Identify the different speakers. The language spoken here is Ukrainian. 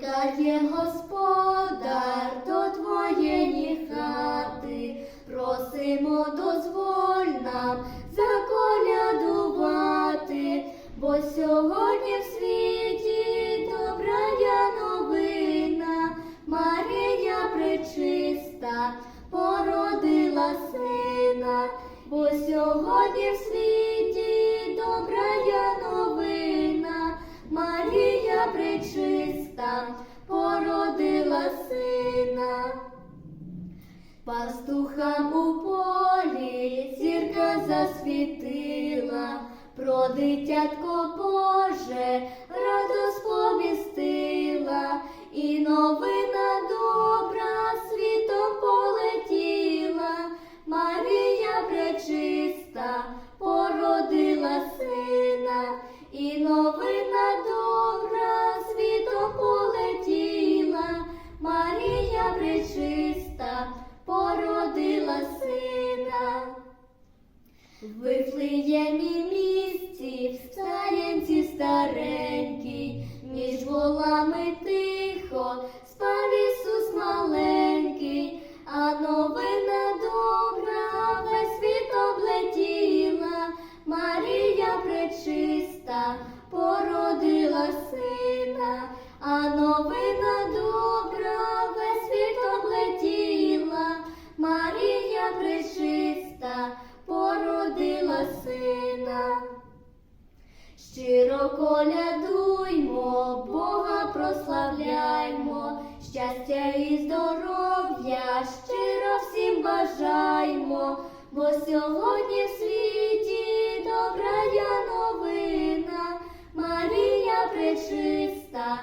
Speaker 1: Стукає господар до твоєї хати, просимо дозволь нам заколядувати, бо сьогодні в світі добрая новина, Марія пречиста породила сина, бо сьогодні в світі добрая пречиста породила сина. Пастухам у полі зірка засвітила, про дитятко Боже раду сповістила, і новина добра світом полетіла, Марія пречиста породила сина, і пречиста породила сина. Вифлеємі місці, в царянці старенькій, між волами тихо, спав Ісус маленький, а новина добра весь світ облетіла, Марія пречиста породила сина, а новина сина. Щиро колядуймо, Бога прославляймо, щастя і здоров'я, щиро всім бажаймо, бо сьогодні в світі добрая новина, Марія пречиста